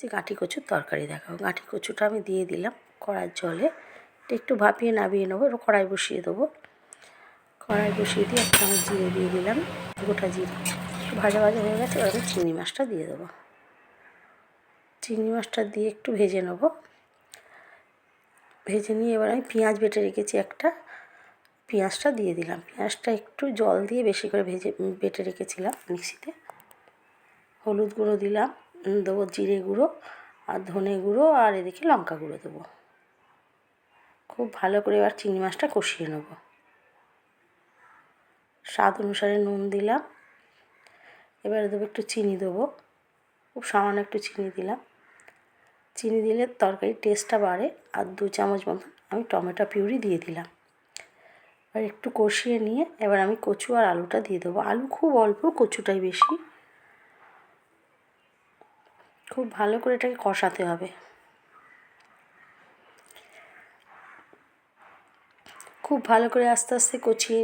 হচ্ছে গাঁটি কচুর তরকারি দেখাবো। গাঁটি কচুটা আমি দিয়ে দিলাম কড়ার জলে। একটু ভাপিয়ে নাবিয়ে নেব কড়াই বসিয়ে দেবো। কড়াই বসিয়ে দিয়ে একটা চামচ জিরে দিয়ে দিলাম, গোটা জিরে। ভাজা ভাজা হয়ে গেছে, এবার আমি চিংড়ি মাছটা দিয়ে দেবো। চিংড়ি মাছটা দিয়ে একটু ভেজে নেব। ভেজে নিয়ে এবার আমি পেঁয়াজ বেটে রেখেছি একটা। পেঁয়াজটা দিয়ে দিলাম। পেঁয়াজটা একটু জল দিয়ে বেশি করে ভেজে বেটে রেখেছিলাম মিক্সিতে। হলুদ গুঁড়ো দিলাম। দেবো জিরে গুঁড়ো আর ধনে গুঁড়ো আর এদিকে লঙ্কা গুঁড়ো দেবো। খুব ভালো করে এবার চিংড়ি মাছটা কষিয়ে নেব। স্বাদ অনুসারে নুন দিলাম। এবারে দেবো একটু চিনি দেবো। খুব সামান্য একটু চিনি দিলাম। চিনি দিলে তরকারির টেস্টটা বাড়ে আর দু চামচ মতন আমি টমেটো পিউরি দিয়ে দিলাম। এবার একটু কষিয়ে নিয়ে এবার আমি কচু আর আলুটা দিয়ে দেবো। আলু খুব অল্প, কচুটাই বেশি। খুব ভালো করে এটাকে কষাতে হবে। খুব ভালো করে আস্তে আস্তে কচিয়ে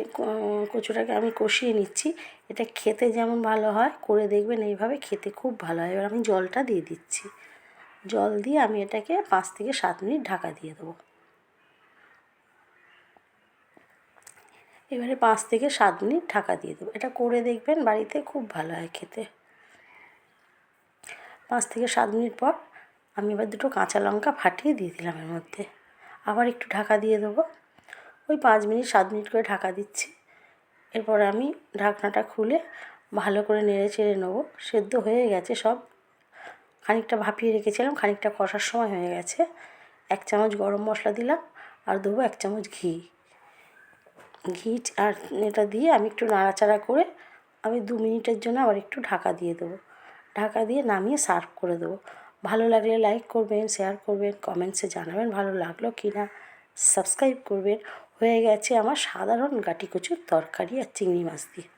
কচুটাকে আমি কষিয়ে নিচ্ছি। এটা খেতে যেমন ভালো হয়, করে দেখবেন এইভাবে খেতে খুব ভালো হয়। এবার আমি জলটা দিয়ে দিচ্ছি। জল দিয়ে আমি এটাকে পাঁচ থেকে সাত মিনিট ঢাকা দিয়ে দেবো। এবারে পাঁচ থেকে সাত মিনিট ঢাকা দিয়ে দেবো। এটা করে দেখবেন বাড়িতে খুব ভালো হয় খেতে। পাঁচ থেকে সাত মিনিট পর আমি এবার দুটো কাঁচা লঙ্কা ফাটিয়ে দিয়ে দিলাম এর মধ্যে। আবার একটু ঢাকা দিয়ে দেবো। ওই পাঁচ মিনিট, সাত মিনিট করে ঢাকা দিচ্ছি। এরপর আমি ঢাকনাটা খুলে ভালো করে নেড়ে চেড়ে নেব। সেদ্ধ হয়ে গেছে সব। খানিকটা ভাপিয়ে রেখেছিলাম, খানিকটা কষার সময় হয়ে গেছে। এক চামচ গরম মশলা দিলাম আর দেবো এক চামচ ঘি। ঘি আর এটা দিয়ে আমি একটু নাড়াচাড়া করে আমি দু মিনিটের জন্য আবার একটু ঢাকা দিয়ে দেবো। ঢাকা দিয়ে নামিয়ে সার্ভ করে দেবো। ভালো লাগলে লাইক করবেন, শেয়ার করবেন, কমেন্টসে জানাবেন ভালো লাগল কি না। সাবস্ক্রাইব করবেন। হয়ে গেছে আমার সাধারণ গাটি কচুর তরকারি আর চিংড়ি মাছ দিয়ে।